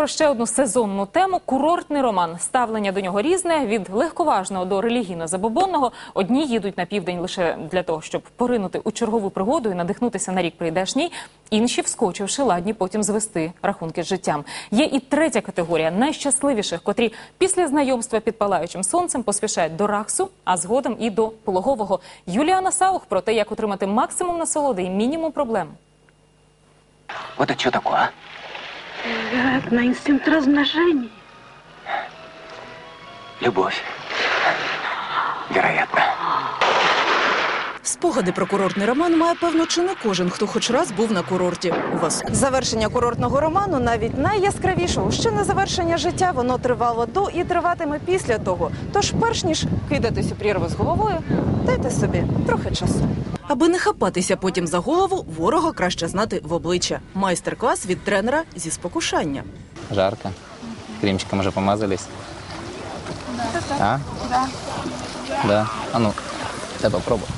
про ще одну сезонну тему курортний роман. Ставлення до нього різне від легковажного до релігійно-забобонного. Одні їдуть на південь лише для того, щоб поринути у чергову пригоду і надихнутися на рік прийдешній. Інші, вскочивши, ладні потім звести рахунки з життям. Є і третя категорія найщасливіших, котрі після знайомства під палаючим сонцем поспішають до Раксу, а згодом і до пологового. Юліана Саух про те, як отримати максимум насолоди і мінімум проблем. Вот это что а? Вероятно, инстинкт размножения. Любовь. Вероятно. Спогади про курортний роман має певно чи не кожен, хто хоч раз був на курорті. У вас завершення курортного роману, навіть найяскравішого, ще не завершення життя, воно тривало до і триватиме після того. Тож, перш ніж кидатись у прірву з головою, дайте собі трохи часу. Аби не хапатися потім за голову, ворога краще знати в обличчя. Майстер-клас від тренера зі спокушання. Жарко. Кремчиком уже помазались. А? Да. Да. А ну, дай попробуй.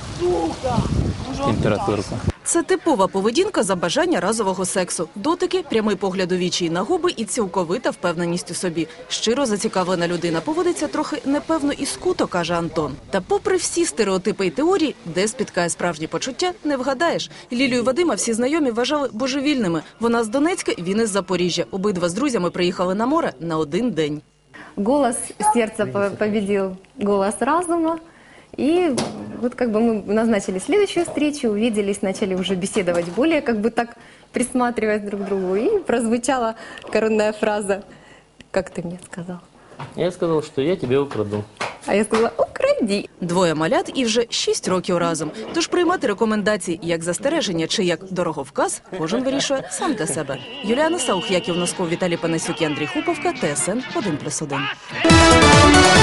Температурку. Це типова поведінка за бажання разового сексу. Дотики, прямий погляд у вічі й на губи і цілковита впевненість у собі. Щиро зацікавлена людина поводиться трохи непевно і скуто, каже Антон. Та попри всі стереотипи й теорії, де спіткає справжні почуття, не вгадаєш. Лілію Вадима всі знайомі вважали божевільними. Вона з Донецька, він із Запоріжжя. Обидва з друзями приїхали на море на один день. голос сердца по- голос разума. И вот как бы мы назначили следующую встречу, увиделись, начали уже беседовать более как бы так присматриваясь друг к другу. И прозвучала коронная фраза «Как ты мне сказал?» Я сказал, что я тебя украду. А я сказала «Укради». Двоє малят і вже шість років разом. Тож приймати рекомендації як застереження чи як дороговказ кожен вирішує сам для себе. Юліана Саух, Яків Носков, Віталій Панасюк і Андрій Хуповка, ТСН 1+,1.